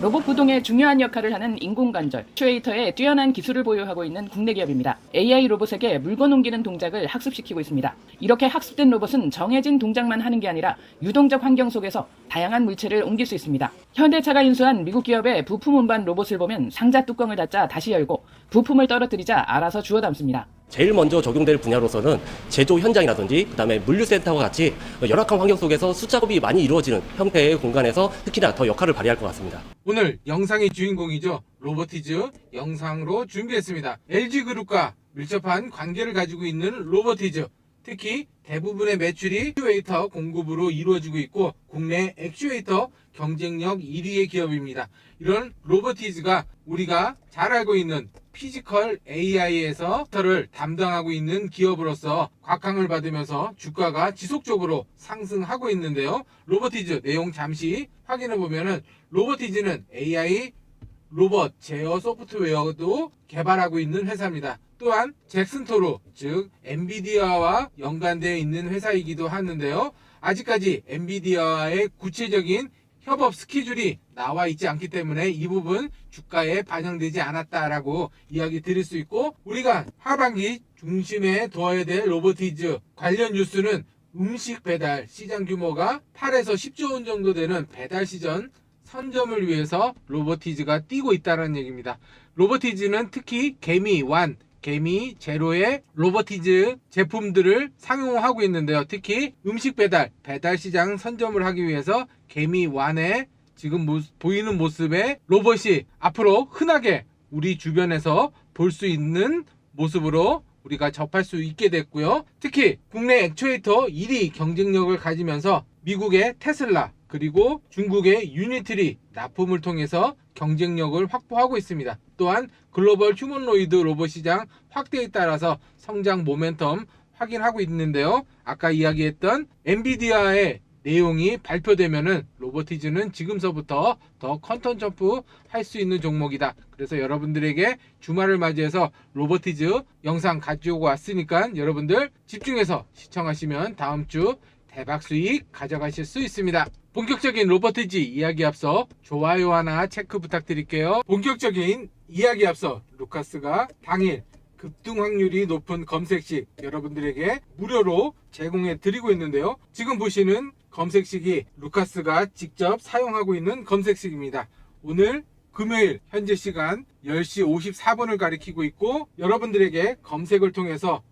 로봇 부동의 중요한 역할을 하는 인공관절, 슈웨이터의 뛰어난 기술을 보유하고 있는 국내 기업입니다. AI 로봇에게 물건 옮기는 동작을 학습시키고 있습니다. 이렇게 학습된 로봇은 정해진 동작만 하는 게 아니라 유동적 환경 속에서 다양한 물체를 옮길 수 있습니다. 현대차가 인수한 미국 기업의 부품 운반 로봇을 보면 상자 뚜껑을 닫자 다시 열고 부품을 떨어뜨리자 알아서 주워 담습니다. 제일 먼저 적용될 분야로서는 제조 현장이라든지 그다음에 물류센터와 같이 열악한 환경 속에서 수작업이 많이 이루어지는 형태의 공간에서 특히나 더 역할을 발휘할 것 같습니다. 오늘 영상의 주인공이죠. 로보티즈 영상으로 준비했습니다. LG그룹과 밀접한 관계를 가지고 있는 로보티즈. 특히 대부분의 매출이 액추에이터 공급으로 이루어지고 있고 국내 액추에이터 경쟁력 1위의 기업입니다. 이런 로보티즈가 우리가 잘 알고 있는 피지컬 AI에서 를 담당하고 있는 기업으로서 곽강을 받으면서 주가가 지속적으로 상승하고 있는데요. 로보티즈 내용 잠시 확인해 보면은 로보티즈는 AI 로봇 제어 소프트웨어도 개발하고 있는 회사입니다. 또한 잭슨토루 즉 엔비디아와 연관되어 있는 회사이기도 하는데요. 아직까지 엔비디아와의 구체적인 협업 스케줄이 나와 있지 않기 때문에 이 부분 주가에 반영되지 않았다라고 이야기 드릴 수 있고 우리가 하반기 중심에 둬야 될 로보티즈 관련 뉴스는 음식 배달 시장 규모가 8에서 10조 원 정도 되는 배달 시전 선점을 위해서 로보티즈가 뛰고 있다는 얘기입니다. 로보티즈는 특히 개미 완 개미 제로의 로보티즈 제품들을 상용하고 있는데요. 특히 음식 배달, 배달 시장 선점을 하기 위해서 개미 완의 지금 모- 보이는 모습의 로봇이 앞으로 흔하게 우리 주변에서 볼 수 있는 모습으로 우리가 접할 수 있게 됐고요. 특히 국내 액추에이터 1위 경쟁력을 가지면서 미국의 테슬라 그리고 중국의 유니트리 납품을 통해서 경쟁력을 확보하고 있습니다. 또한 글로벌 휴먼로이드 로봇 시장 확대에 따라서 성장 모멘텀 확인하고 있는데요. 아까 이야기했던 엔비디아의 내용이 발표되면은 로보티즈는 지금서부터 더 컨턴 점프 할 수 있는 종목이다. 그래서 여러분들에게 주말을 맞이해서 로보티즈 영상 가져오고 왔으니까 여러분들 집중해서 시청하시면 다음 주 대박 수익 가져가실 수 있습니다. 본격적인 로보티즈 이야기 앞서 좋아요 하나 체크 부탁드릴게요. 본격적인 이야기 앞서 루카스가 당일 급등 확률이 높은 검색식 여러분들에게 무료로 제공해 드리고 있는데요. 지금 보시는 검색식이 루카스가 직접 사용하고 있는 검색식입니다. 오늘 금요일 현재 시간 10시 54분을 가리키고 있고 여러분들에게 검색을 통해서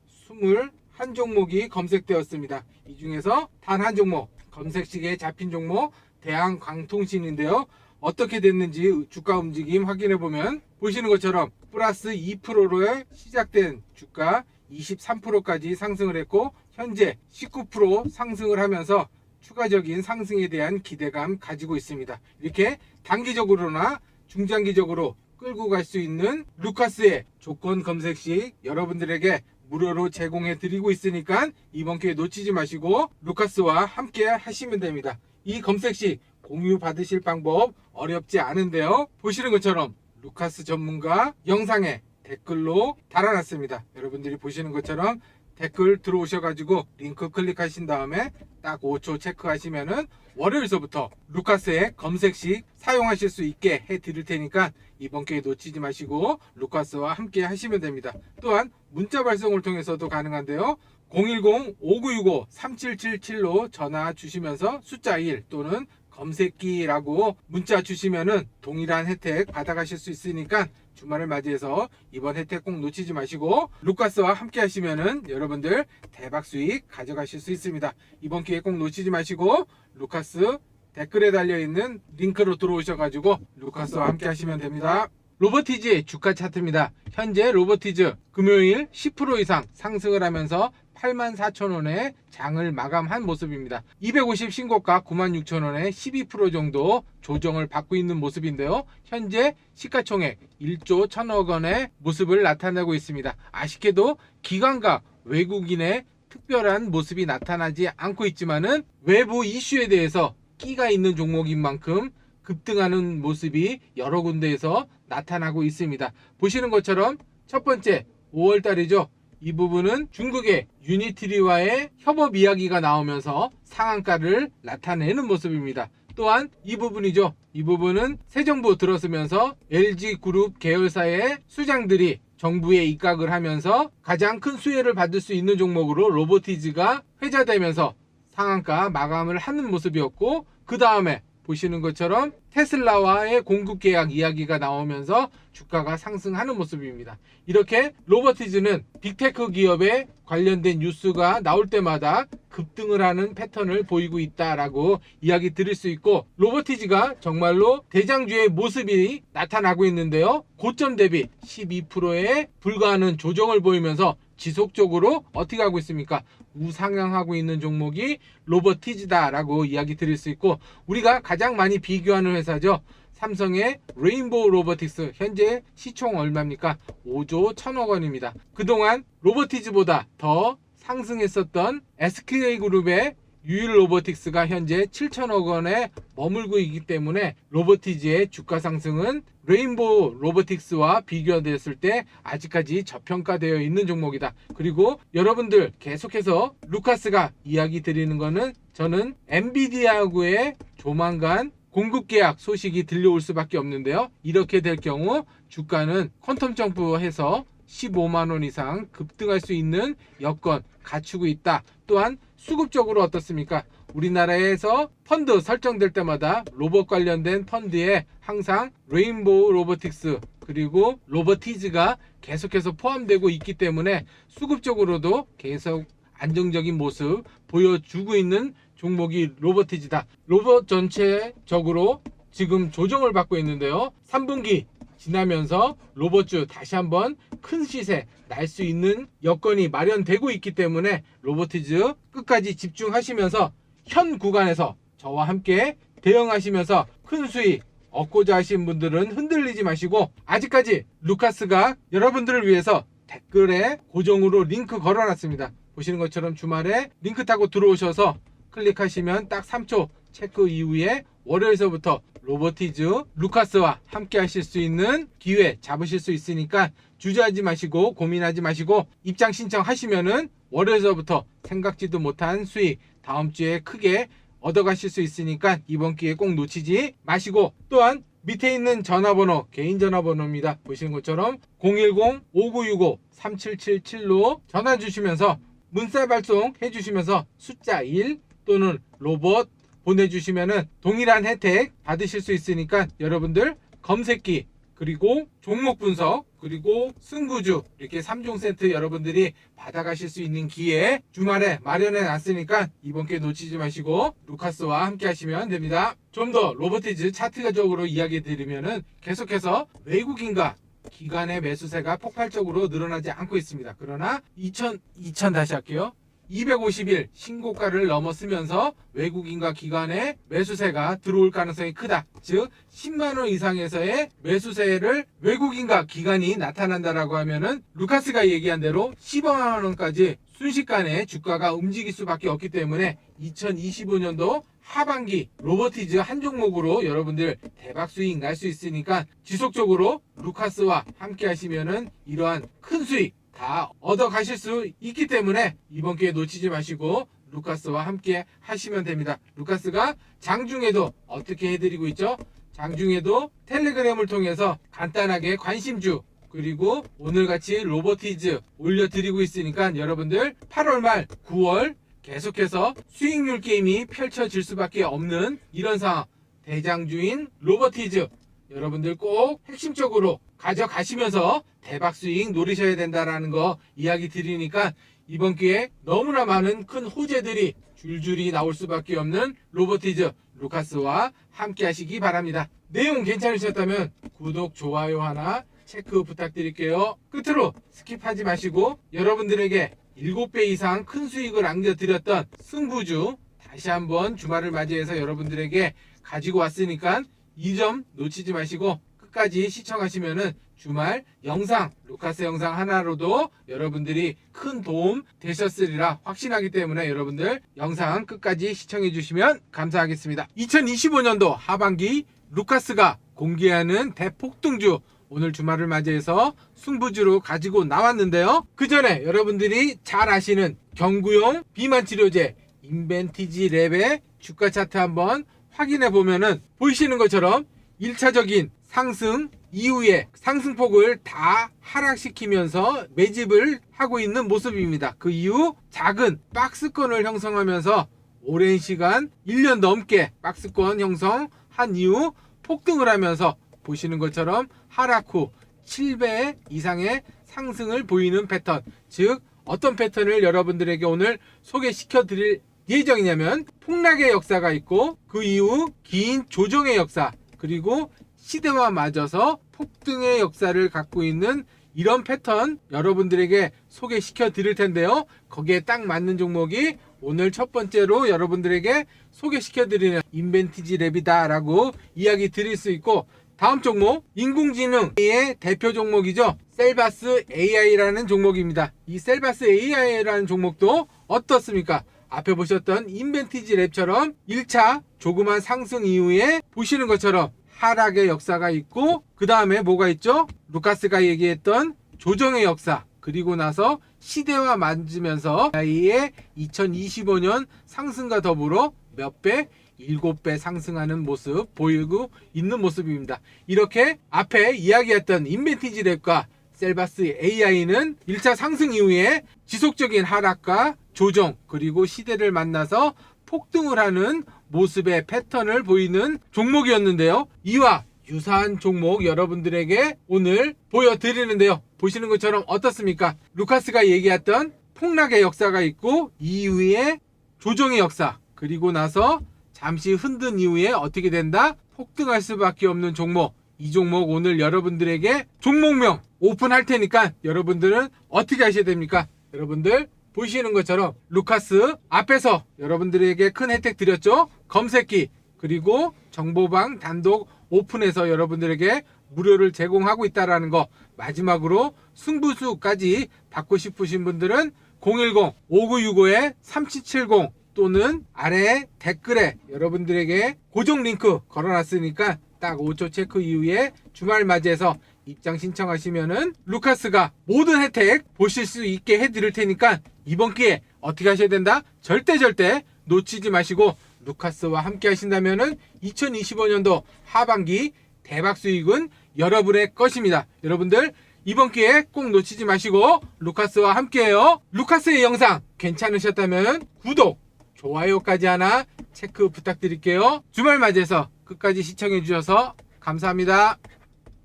21 종목이 검색되었습니다. 이 중에서 단 한 종목 검색식에 잡힌 종목 대한광통신인데요. 어떻게 됐는지 주가 움직임 확인해 보면 보시는 것처럼 플러스 2%로 시작된 주가 23%까지 상승을 했고 현재 19% 상승을 하면서 추가적인 상승에 대한 기대감 가지고 있습니다. 이렇게 단기적으로나 중장기적으로 끌고 갈 수 있는 루카스의 조건 검색식 여러분들에게 무료로 제공해 드리고 있으니까 이번 기회 놓치지 마시고 루카스와 함께 하시면 됩니다. 이 검색식 공유 받으실 방법 어렵지 않은데요. 보시는 것처럼 루카스 전문가 영상에 댓글로 달아놨습니다. 여러분들이 보시는 것처럼 댓글 들어오셔가지고 링크 클릭하신 다음에 딱 5초 체크하시면은 월요일서부터 루카스의 검색식 사용하실 수 있게 해 드릴 테니까 이번 기회 놓치지 마시고 루카스와 함께 하시면 됩니다. 또한 문자 발송을 통해서도 가능한데요. 010-5965-3777로 전화 주시면서 숫자 1 또는 검색기라고 문자 주시면은 동일한 혜택 받아가실 수 있으니까 주말을 맞이해서 이번 혜택 꼭 놓치지 마시고 루카스와 함께 하시면은 여러분들 대박 수익 가져가실 수 있습니다. 이번 기회 꼭 놓치지 마시고 루카스 댓글에 달려 있는 링크로 들어오셔가지고 루카스와 함께 하시면 됩니다. 로버티즈의 주가 차트입니다. 현재 로버티즈 금요일 10% 이상 상승을 하면서 84,000원에 장을 마감한 모습입니다. 250 신고가 96,000원에 12% 정도 조정을 받고 있는 모습인데요. 현재 시가총액 1조 1천억 원의 모습을 나타내고 있습니다. 아쉽게도 기관과 외국인의 특별한 모습이 나타나지 않고 있지만은 외부 이슈에 대해서 끼가 있는 종목인 만큼 급등하는 모습이 여러 군데에서 나타나고 있습니다. 보시는 것처럼 첫 번째 5월 달이죠. 이 부분은 중국의 유니트리와의 협업 이야기가 나오면서 상한가를 나타내는 모습입니다. 또한 이 부분이죠. 이 부분은 새 정부 들어서면서 LG 그룹 계열사의 수장들이 정부에 입각을 하면서 가장 큰 수혜를 받을 수 있는 종목으로 로보티즈가 회자되면서 상한가 마감을 하는 모습이었고 그 다음에 보시는 것처럼 테슬라와의 공급 계약 이야기가 나오면서 주가가 상승하는 모습입니다. 이렇게 로버티즈는 빅테크 기업에 관련된 뉴스가 나올 때마다 급등을 하는 패턴을 보이고 있다라고 이야기 드릴 수 있고 로버티즈가 정말로 대장주의 모습이 나타나고 있는데요. 고점 대비 12%에 불과하는 조정을 보이면서 지속적으로 어떻게 하고 있습니까? 우상향하고 있는 종목이 로버티즈다라고 이야기 드릴 수 있고 우리가 가장 많이 비교하는 회사죠. 삼성의 레인보우 로보틱스 현재 시총 얼마입니까? 5조 1천억 원입니다. 그동안 로보티즈보다 더 상승했었던 SK 그룹의 유일 로보틱스가 현재 7천억 원에 머물고 있기 때문에 로보티즈의 주가 상승은 레인보우 로보틱스와 비교됐을 때 아직까지 저평가되어 있는 종목이다. 그리고 여러분들 계속해서 루카스가 이야기 드리는 거는 저는 엔비디아하고의 조만간 공급 계약 소식이 들려올 수밖에 없는데요. 이렇게 될 경우 주가는 퀀텀 점프해서 15만 원 이상 급등할 수 있는 여건 갖추고 있다. 또한 수급적으로 어떻습니까? 우리나라에서 펀드 설정될 때마다 로봇 관련된 펀드에 항상 레인보우 로보틱스 그리고 로버티즈가 계속해서 포함되고 있기 때문에 수급적으로도 계속 안정적인 모습 보여주고 있는 종목이 로버티즈다. 로봇 전체적으로 지금 조정을 받고 있는데요. 3분기 지나면서 로봇주 다시 한번 큰 시세 날 수 있는 여건이 마련되고 있기 때문에 로보티즈 끝까지 집중하시면서 현 구간에서 저와 함께 대응하시면서 큰 수익 얻고자 하신 분들은 흔들리지 마시고 아직까지 루카스가 여러분들을 위해서 댓글에 고정으로 링크 걸어놨습니다. 보시는 것처럼 주말에 링크 타고 들어오셔서 클릭하시면 딱 3초 체크 이후에 월요일서부터 로보티즈 루카스와 함께 하실 수 있는 기회 잡으실 수 있으니까 주저하지 마시고 고민하지 마시고 입장 신청하시면은 월요일서부터 생각지도 못한 수익 다음 주에 크게 얻어가실 수 있으니까 이번 기회 꼭 놓치지 마시고 또한 밑에 있는 전화번호 개인 전화번호입니다. 보시는 것처럼 010-5965-3777로 전화 주시면서 문자 발송 해 주시면서 숫자 1 또는 로봇 보내주시면은 동일한 혜택 받으실 수 있으니까 여러분들 검색기 그리고 종목 분석 그리고 승부주 이렇게 3종 세트 여러분들이 받아가실 수 있는 기회 주말에 마련해 놨으니까 이번 기회 놓치지 마시고 루카스와 함께 하시면 됩니다. 좀 더 로보티즈 차트적으로 이야기 드리면은 계속해서 외국인과 기관의 매수세가 폭발적으로 늘어나지 않고 있습니다. 그러나 2000, 2000 다시 할게요. 250일 신고가를 넘었으면서 외국인과 기관의 매수세가 들어올 가능성이 크다. 즉 10만 원 이상에서의 매수세를 외국인과 기관이 나타난다라고 하면은 루카스가 얘기한 대로 15만 원까지 순식간에 주가가 움직일 수밖에 없기 때문에 2025년도 하반기 로보티즈 한 종목으로 여러분들 대박 수익 날 수 있으니까 지속적으로 루카스와 함께 하시면은 이러한 큰 수익 다 얻어 가실 수 있기 때문에 이번 기회 놓치지 마시고 루카스와 함께 하시면 됩니다. 루카스가 장중에도 어떻게 해드리고 있죠? 장중에도 텔레그램을 통해서 간단하게 관심주 그리고 오늘같이 로보티즈 올려드리고 있으니까 여러분들 8월 말 9월 계속해서 수익률 게임이 펼쳐질 수밖에 없는 이런 상황 대장주인 로보티즈 여러분들 꼭 핵심적으로 가져가시면서 대박 수익 노리셔야 된다라는 거 이야기 드리니까 이번 기회에 너무나 많은 큰 호재들이 줄줄이 나올 수밖에 없는 로보티즈 루카스와 함께 하시기 바랍니다. 내용 괜찮으셨다면 구독, 좋아요 하나 체크 부탁드릴게요. 끝으로 스킵하지 마시고 여러분들에게 7배 이상 큰 수익을 안겨드렸던 승부주 다시 한번 주말을 맞이해서 여러분들에게 가지고 왔으니까 이 점 놓치지 마시고 끝까지 시청하시면은 주말 영상, 루카스 영상 하나로도 여러분들이 큰 도움 되셨으리라 확신하기 때문에 여러분들 영상 끝까지 시청해 주시면 감사하겠습니다. 2025년도 하반기 루카스가 공개하는 대폭등주 오늘 주말을 맞이해서 승부주로 가지고 나왔는데요. 그 전에 여러분들이 잘 아시는 경구용 비만 치료제 인벤티지 랩의 주가 차트 한번 확인해 보면은 보이시는 것처럼 1차적인 상승 이후에 상승폭을 다 하락시키면서 매집을 하고 있는 모습입니다. 그 이후 작은 박스권을 형성하면서 오랜 시간 1년 넘게 박스권 형성한 이후 폭등을 하면서 보시는 것처럼 하락 후 7배 이상의 상승을 보이는 패턴 즉 어떤 패턴을 여러분들에게 오늘 소개시켜 드릴 예정이냐면 폭락의 역사가 있고 그 이후 긴 조정의 역사 그리고 시대와 맞아서 폭등의 역사를 갖고 있는 이런 패턴 여러분들에게 소개시켜 드릴 텐데요. 거기에 딱 맞는 종목이 오늘 첫 번째로 여러분들에게 소개시켜 드리는 인벤티지 랩이다라고 이야기 드릴 수 있고 다음 종목 인공지능의 대표 종목이죠. 셀바스 AI라는 종목입니다. 이 셀바스 AI라는 종목도 어떻습니까? 앞에 보셨던 인벤티지 랩처럼 1차 조그만 상승 이후에 보시는 것처럼 하락의 역사가 있고 그 다음에 뭐가 있죠? 루카스가 얘기했던 조정의 역사 그리고 나서 시대와 맞으면서 AI의 2025년 상승과 더불어 몇 배? 7배 상승하는 모습 보이고 있는 모습입니다. 이렇게 앞에 이야기했던 인벤티지 랩과 셀바스 AI는 1차 상승 이후에 지속적인 하락과 조정 그리고 시대를 만나서 폭등을 하는 모습의 패턴을 보이는 종목이었는데요. 이와 유사한 종목 여러분들에게 오늘 보여드리는데요. 보시는 것처럼 어떻습니까? 루카스가 얘기했던 폭락의 역사가 있고 이후에 조정의 역사 그리고 나서 잠시 흔든 이후에 어떻게 된다? 폭등할 수밖에 없는 종목. 이 종목 오늘 여러분들에게 종목명 오픈할 테니까 여러분들은 어떻게 하셔야 됩니까? 여러분들 보시는 것처럼 루카스 앞에서 여러분들에게 큰 혜택 드렸죠? 검색기 그리고 정보방 단독 오픈해서 여러분들에게 무료를 제공하고 있다라는 거 마지막으로 승부수까지 받고 싶으신 분들은 010-5965-3770 또는 아래 댓글에 여러분들에게 고정 링크 걸어놨으니까 딱 5초 체크 이후에 주말 맞이해서 입장 신청하시면은 루카스가 모든 혜택 보실 수 있게 해드릴 테니까 이번 기회에 어떻게 하셔야 된다? 절대 절대 놓치지 마시고 루카스와 함께 하신다면은 2025년도 하반기 대박 수익은 여러분의 것입니다. 여러분들 이번 기회에 꼭 놓치지 마시고 루카스와 함께해요. 루카스의 영상 괜찮으셨다면 구독, 좋아요까지 하나 체크 부탁드릴게요. 주말 맞이해서 끝까지 시청해 주셔서 감사합니다.